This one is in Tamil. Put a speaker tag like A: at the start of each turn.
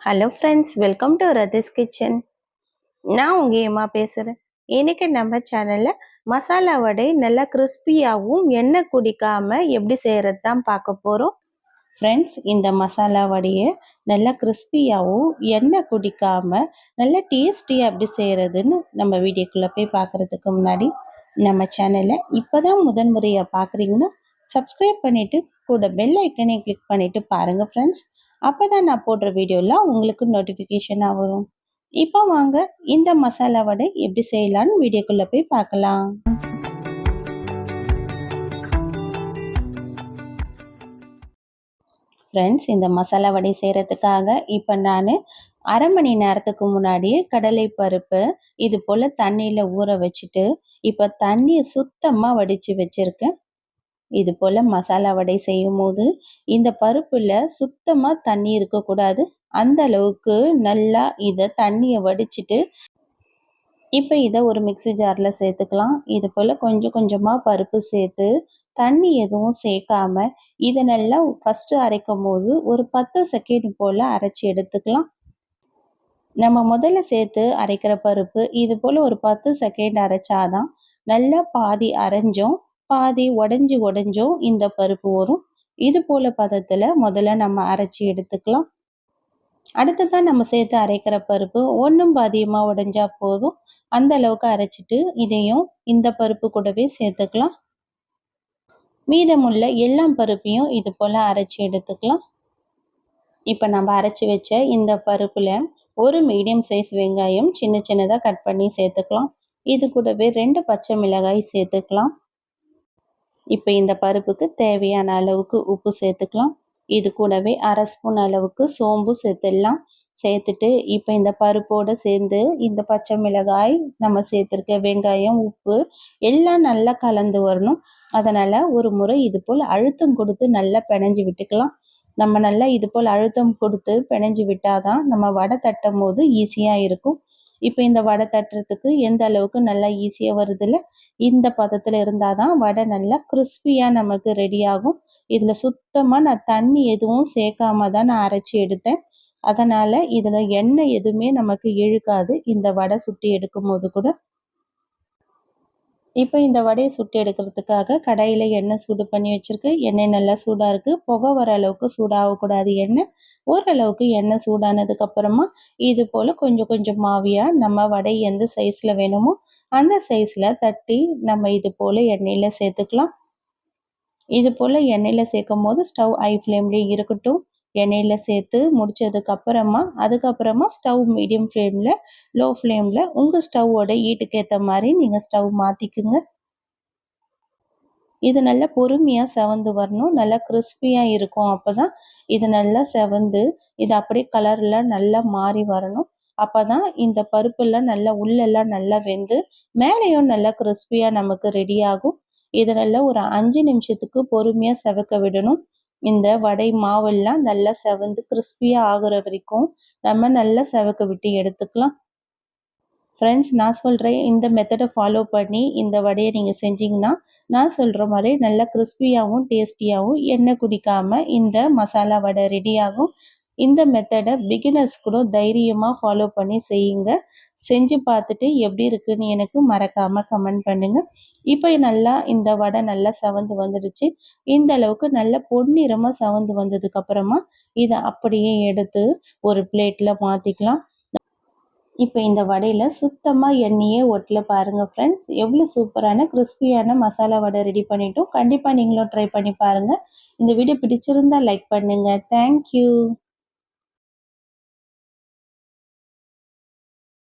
A: Hello friends welcome to Rathi's kitchen நான் உங்கள் ஏமா பேசுகிறேன் இன்றைக்கி நம்ம சேனலில் மசாலா வடை நல்லா கிறிஸ்பியாகவும் எண்ணெய் குடிக்காமல் எப்படி செய்கிறது தான் பார்க்க போகிறோம் ஃப்ரெண்ட்ஸ் இந்த மசாலா வடையை நல்லா கிறிஸ்பியாகவும் எண்ணெய் குடிக்காமல் நல்லா டேஸ்டியாக எப்படி செய்கிறதுன்னு நம்ம வீடியோக்குள்ளே போய் பார்க்குறதுக்கு முன்னாடி நம்ம சேனலை இப்போ தான் முதன்முறையாக பார்க்குறீங்கன்னா சப்ஸ்கிரைப் பண்ணிவிட்டு கூட பெல் ஐக்கனை கிளிக் பண்ணிவிட்டு பாருங்கள் ஃப்ரெண்ட்ஸ் அப்போ தான் நான் போடுற வீடியோலாம் உங்களுக்கு நோட்டிஃபிகேஷனாக வரும். இப்போ வாங்க இந்த மசாலா வடை எப்படி செய்யலான்னு வீடியோக்குள்ளே போய் பார்க்கலாம். ஃப்ரெண்ட்ஸ் இந்த மசாலா வடை செய்கிறதுக்காக இப்போ நான் அரை மணி நேரத்துக்கு முன்னாடியே கடலை பருப்பு இது போல் தண்ணியில் ஊற வச்சுட்டு இப்போ தண்ணியை சுத்தமாக வடித்து வச்சுருக்கேன். இது போல் மசாலா வடை செய்யும் போது இந்த பருப்பில் சுத்தமாக தண்ணி இருக்கக்கூடாது அந்த அளவுக்கு நல்லா இதை தண்ணியை வடிச்சிட்டு இப்போ இதை ஒரு மிக்சி ஜாரில் சேர்த்துக்கலாம். இது போல் கொஞ்சம் கொஞ்சமாக பருப்பு சேர்த்து தண்ணி எதுவும் சேர்க்காம இதை நல்லா ஃபஸ்ட்டு அரைக்கும் போது ஒரு பத்து செகண்ட் போல் அரைச்சி எடுத்துக்கலாம். நம்ம முதல்ல சேர்த்து அரைக்கிற பருப்பு இது போல் ஒரு பத்து செகண்ட் அரைச்சாதான் நல்லா பாதி அரைஞ்சும். பாதி உடஞ்சி உடஞ்சும் இந்த பருப்பு வரும் இது போல் பதத்தில் முதல்ல நம்ம அரைச்சி எடுத்துக்கலாம். அடுத்ததான் நம்ம சேர்த்து அரைக்கிற பருப்பு ஒன்றும் பாதியமாக உடஞ்சா போதும். அந்த அளவுக்கு அரைச்சிட்டு இதையும் இந்த பருப்பு கூடவே சேர்த்துக்கலாம். மீதமுள்ள எல்லா பருப்பையும் இது போல் அரைச்சி எடுத்துக்கலாம். இப்போ நம்ம அரைச்சி வச்ச இந்த பருப்பில் ஒரு மீடியம் சைஸ் வெங்காயம் சின்ன சின்னதாக கட் பண்ணி சேர்த்துக்கலாம். இது கூடவே ரெண்டு பச்சை மிளகாய் சேர்த்துக்கலாம். இப்போ இந்த பருப்புக்கு தேவையான அளவுக்கு உப்பு சேர்த்துக்கலாம். இது கூடவே அரை ஸ்பூன் அளவுக்கு சோம்பு சேர்த்துடலாம். சேர்த்துட்டு இப்போ இந்த பருப்போடு சேர்ந்து இந்த பச்சை மிளகாய் நம்ம சேர்த்துருக்க வெங்காயம் உப்பு எல்லாம் நல்லா கலந்து வரணும். அதனால் ஒரு முறை இது போல் அழுத்தம் கொடுத்து நல்லா பிணைஞ்சு விட்டுக்கலாம். நம்ம நல்லா இது போல் அழுத்தம் கொடுத்து பிணைஞ்சு விட்டாதான் நம்ம வடை தட்டும் போது ஈஸியாக இருக்கும். இப்போ இந்த வடை தட்டுறதுக்கு எந்த அளவுக்கு நல்லா ஈஸியாக வருதுல்ல இந்த பதத்தில் இருந்தால் தான் வடை நல்லா கிறிஸ்பியாக நமக்கு ரெடி ஆகும். இதில் சுத்தமாக நான் தண்ணி எதுவும் சேர்க்காம தான் நான் அரைச்சி எடுத்தேன். அதனால் இதில் எண்ணெய் எதுவுமே நமக்கு இழுக்காது. இந்த வடை சுட்டி எடுக்கும் போது கூட இப்போ இந்த வடையை சுட்டு எடுக்கிறதுக்காக கடாயில் எண்ணெய் சூடு பண்ணி வச்சுருக்கேன் எண்ணெய் நல்லா சூடாக இருக்குது புகை வர அளவுக்கு சூடாகக்கூடாது எண்ணெய். ஓரளவுக்கு எண்ணெய் சூடானதுக்கப்புறமா இது போல் கொஞ்சம் கொஞ்சம் மாவியாக நம்ம வடை எந்த சைஸில் வேணுமோ அந்த சைஸில் தட்டி நம்ம இது போல் எண்ணெயில் சேர்த்துக்கலாம். இது போல் எண்ணெயில் சேர்க்கும் போது ஸ்டவ் ஐ ஃப்ளேம்லேயே இருக்கட்டும். எண்ணெயில் சேர்த்து முடித்ததுக்கு அப்புறமா அதுக்கப்புறமா ஸ்டவ் மீடியம் ஃப்ளேமில் லோ ஃப்ளேமில் உங்கள் ஸ்டவ்வோட ஈட்டுக்கு ஏற்ற மாதிரி நீங்கள் ஸ்டவ் மாற்றிக்குங்க இது நல்லா பொறுமையாக செவந்து வரணும். நல்லா கிறிஸ்பியாக இருக்கும். அப்போ தான் இது நல்லா செவந்து இது அப்படியே கலரில் நல்லா மாறி வரணும். அப்போ தான் இந்த பருப்பெல்லாம் நல்லா உள்ளெல்லாம் நல்லா வெந்து மேலேயும் நல்லா கிறிஸ்பியாக நமக்கு ரெடி ஆகும். இதை நல்லா ஒரு அஞ்சு நிமிஷத்துக்கு பொறுமையாக செவக்க விடணும். இந்த வடை மாவெல்லாம் நல்லா செவந்து கிறிஸ்பியாக ஆகுற வரைக்கும் நம்ம நல்லா செவக்க விட்டு எடுத்துக்கலாம். ஃப்ரெண்ட்ஸ் நான் சொல்கிறேன் இந்த மெத்தடை ஃபாலோ பண்ணி இந்த வடையை நீங்கள் செஞ்சீங்கன்னா நான் சொல்கிற மாதிரி நல்லா கிறிஸ்பியாகவும் டேஸ்டியாகவும் எண்ணெய் குடிக்காமல் இந்த மசாலா வடை ரெடியாகும் இந்த மெத்தடை பிகினர்ஸ் கூட தைரியமாக ஃபாலோ பண்ணி செய்யுங்க. செஞ்சு பார்த்துட்டு எப்படி இருக்குன்னு எனக்கு மறக்காமல் கமெண்ட் பண்ணுங்கள் இப்போ நல்லா இந்த வடை நல்லா சவந்து வந்துடுச்சு. இந்த அளவுக்கு நல்ல பொன்னிறமாக சவந்து வந்ததுக்கப்புறமா இதை அப்படியே எடுத்து ஒரு பிளேட்டில் மாற்றிக்கலாம் இப்போ இந்த வடையில் சுத்தமாக எண்ணெயே ஒட்டில் பாருங்கள் ஃப்ரெண்ட்ஸ் எவ்வளோ சூப்பரான கிறிஸ்பியான மசாலா வடை ரெடி பண்ணிட்டோம். கண்டிப்பாக நீங்களும் ட்ரை பண்ணி பாருங்கள் இந்த வீடியோ பிடிச்சிருந்தா லைக் பண்ணுங்கள் தேங்க்யூ